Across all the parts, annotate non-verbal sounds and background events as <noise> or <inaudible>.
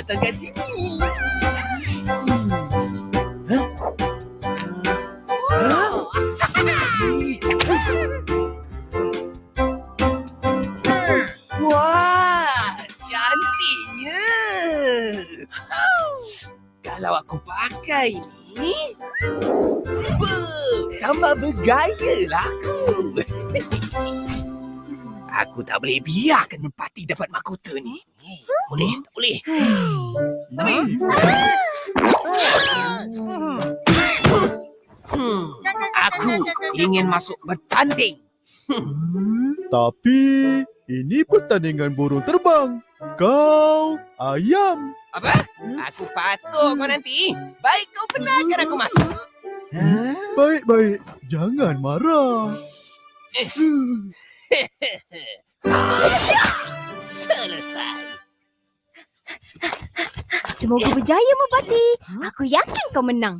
datang kat sini. Wah, cantiknya. Kalau aku pakai ni, tambah bergaya lah aku. Aku tak boleh biarkan Merpati dapat mahkota ni. Boleh, tak boleh. Tapi... Hmm, aku ingin masuk bertanding. Tapi ini pertandingan burung terbang. Kau ayam. Apa? Aku patuh kau nanti. Baik kau benarkan aku masuk. Baik-baik, jangan marah. Selesai. <laughs> Semoga berjaya Merpati. Aku yakin kau menang.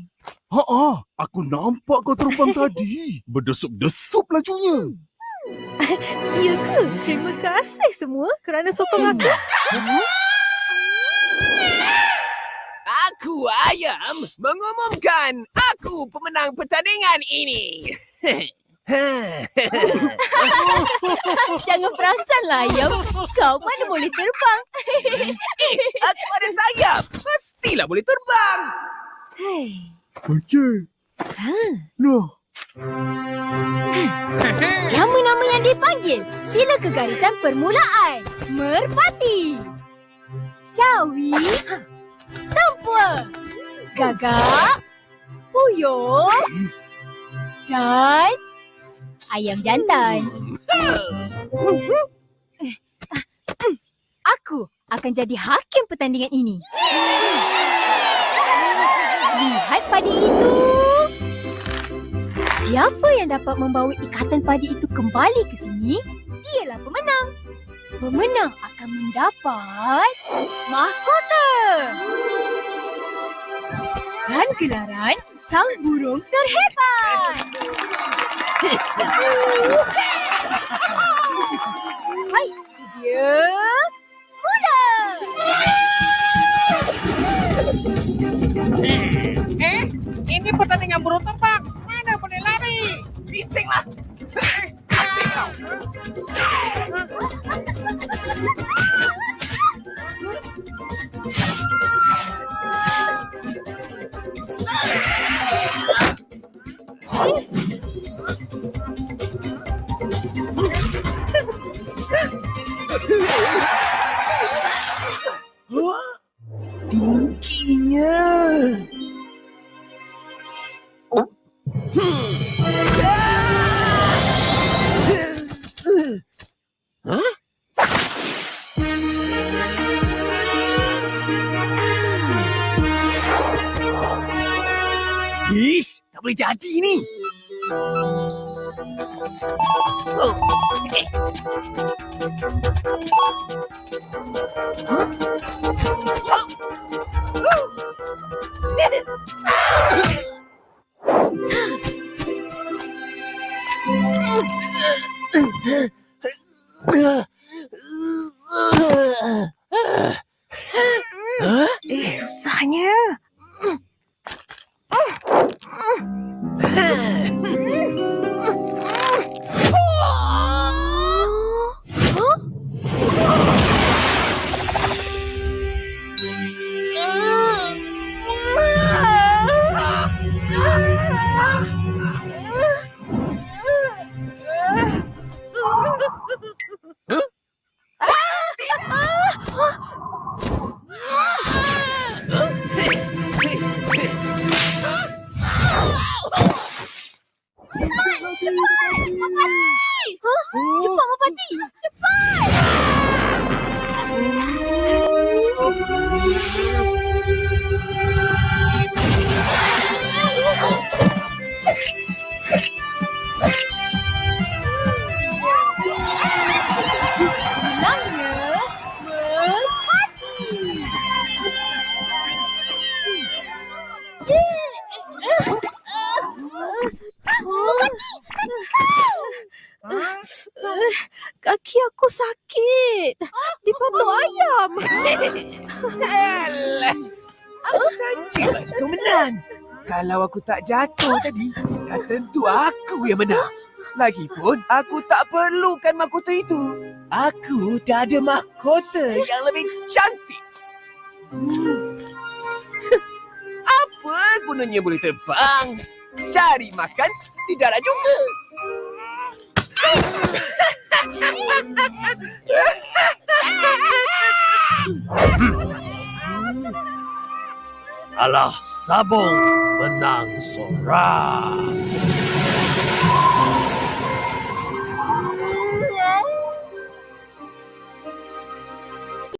Ha ah, aku nampak kau terbang tadi. Berdesup-desup lajunya. <laughs> Ya ke? Terima kasih semua kerana sokong aku. Aku ayam mengumumkan aku pemenang pertandingan ini. <laughs> <laughs> Jangan perasanlah ayam. Kau mana boleh terbang. <laughs> aku ada sayap. Pastilah boleh terbang. Hei. Okey. Ha. Noh, Nama-nama yang dipanggil. Sila ke garisan permulaan. Merpati. Syawi. Tempua. Gagak. Puyuh. Dan ayam jantan. <laughs> Aku akan jadi hakim pertandingan ini. Lihat padi itu. Siapa yang dapat membawa ikatan padi itu kembali ke sini, dialah pemenang. Pemenang akan mendapat mahkota. Dan gelaran sang burung terhebat. Hai, sedia. Mula. Eh, ini pertandingan burung terbang. Mana boleh lari? Bisinglah. Kau. Wah, tingginya. Hah? Ish, tak boleh jadi ni. Oh, eh. Huh? Kaki aku sakit. Dipatuk ayam. Alah. Aku saja kau menang. Kalau aku tak jatuh tadi, dah tentu aku yang menang. Lagipun, aku tak perlukan mahkota itu. Aku dah ada mahkota yang lebih cantik. Hmm. Gunanya boleh terbang? Cari makan di darat juga. Alah sabung menang sorak.